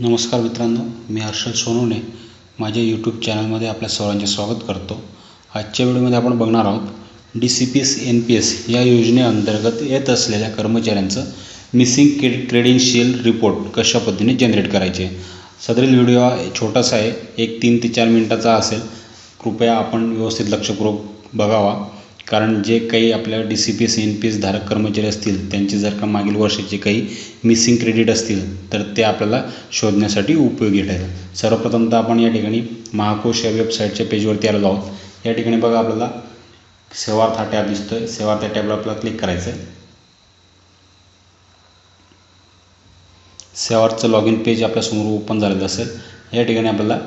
नमस्कार मित्रांनो मी हर्षद सोनवणे. माझ्या यूट्यूब चॅनलमध्ये आपल्या सर्वांचे स्वागत करतो. आजच्या व्हिडिओमध्ये आपण बघणार आहोत D C P S N P S या योजनेअंतर्गत येत असलेल्या कर्मचाऱ्यांचं मिसिंग क्रे क्रेडेन्शियल रिपोर्ट कशा पद्धतीने जनरेट करायचे? सदरील व्हिडिओ हा छोटासा आहे एक तीन ते चार मिनिटाचा असेल. कृपया आपण व्यवस्थित लक्षपूर्वक बघावा. कारण जे काही आपल्या D C P S N P S धारक कर्मचारी असतील त्यांचे जर का मागील वर्षाचे काही मिसिंग क्रेडिट असतील तर ते आपल्याला शोधण्यासाठी उपयोगी ठरेल. सर्वप्रथम तर आपण या ठिकाणी महाकोश या वेबसाईटच्या पेजवरती आलेलो आहोत. या ठिकाणी बघा आपल्याला सेवार्थ हा टॅब दिसतो आहे सेवार्थ या टॅबला आपल्याला क्लिक करायचं आहे सेवार्थचं लॉग इन पेज आपल्यासमोर ओपन झालेलं असेल. या ठिकाणी आपल्याला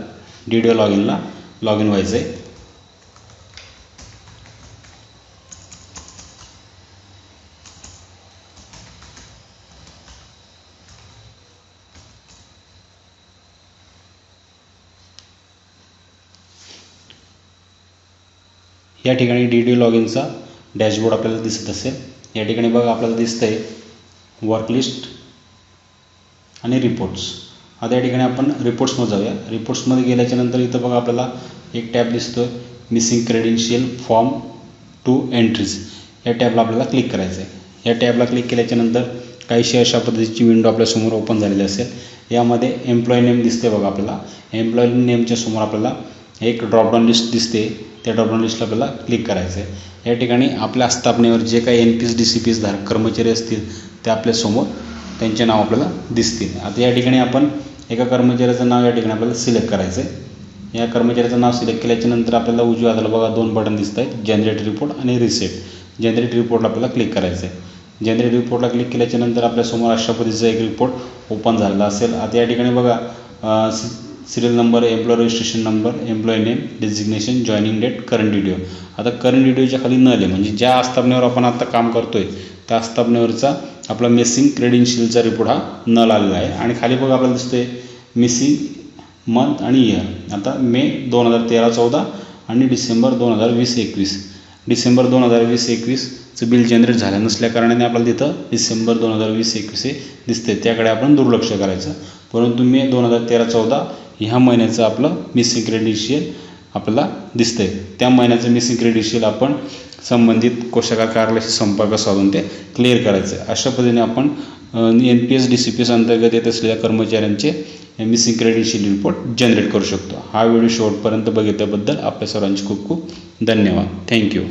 डी डी ओ लॉग इनला लॉग इन व्हायचं आहे या ठिकाणी डी डी लॉग इनचा डॅशबोर्ड आपल्याला दिसत असेल. या ठिकाणी बघा आपल्याला दिसतं आहे वर्कलिस्ट आणि रिपोर्ट्स आता या ठिकाणी आपण रिपोर्ट्समध्ये जाऊया. रिपोर्ट्समध्ये गेल्याच्यानंतर इथं बघा आपल्याला एक टॅब दिसतो आहे missing credential form two entries या टॅबला आपल्याला क्लिक करायचं आहे या टॅबला क्लिक केल्याच्यानंतर काहीशी अशा पद्धतीची विंडो आपल्यासमोर ओपन झालेली असेल. यामध्ये एम्प्लॉई नेम दिसते बघा आपल्याला. एम्प्लॉई नेमच्या समोर आपल्याला एक ड्रॉपडाऊन लिस्ट दिसते. त्या डॉक्युमेंट लिस्टला आपल्याला क्लिक करायचं आहे या ठिकाणी आपल्या आस्थापनेवर जे काही N P S D C P S धारक कर्मचारी असतील ते आपल्यासमोर त्यांचे नाव आपल्याला दिसतील. आता या ठिकाणी आपण एका कर्मचाऱ्याचं नाव या ठिकाणी आपल्याला सिलेक्ट करायचं आहे या कर्मचाऱ्याचं नाव सिलेक्ट केल्याच्यानंतर आपल्याला उजव्या हाताला बघा दोन बटन दिसत आहेत जनरेट रिपोर्ट आणि रिसेट जनरेट रिपोर्टला आपल्याला क्लिक करायचं आहे जनरेट रिपोर्टला क्लिक केल्याच्यानंतर आपल्यासमोर राष्ट्रपतीचा एक रिपोर्ट ओपन झालेला असेल. आता या ठिकाणी बघा serial number employee registration number employee name designation joining date current DDO आता करंट डिडिओच्या खाली न आहे. म्हणजे ज्या आस्थापनेवर आपण आता काम करतोय त्या आस्थापनेवरचा आपला मिसिंग क्रेडेन्शियलचा रिपोर्ट हा नल आलेला आहे. आणि खाली बघा आपल्याला दिसतोय मिसिंग मंथ आणि इयर आता मे दोन हजार तेरा चौदा आणि डिसेंबर दोन हजार वीस एकवीस. डिसेंबर दोन हजार वीस एकवीसचं बिल जनरेट झालं. नसल्या कारणाने आपल्याला तिथं डिसेंबर दोन हजार वीस एकवीस हे दिसते त्याकडे आपण दुर्लक्ष करायचं. परंतु मे दोन हजार तेरा चौदा ह्या महिन्याचं आपलं मिसिंग क्रेडिशियल आपल्याला दिसतंय. त्या महिन्याचं मिसिंग क्रेडिशियल आपण संबंधित कोशागार कार्यालयाशी संपर्क साधून ते क्लिअर करायचं आहे अशा पद्धतीने आपण N P S D C P S अंतर्गत येत असलेल्या कर्मचाऱ्यांचे मिसिंग क्रेडिशियल रिपोर्ट जनरेट करू शकतो. हा व्हिडिओ शेवटपर्यंत बघितल्याबद्दल आपल्या सर्वांचे खूप खूप धन्यवाद. थँक्यू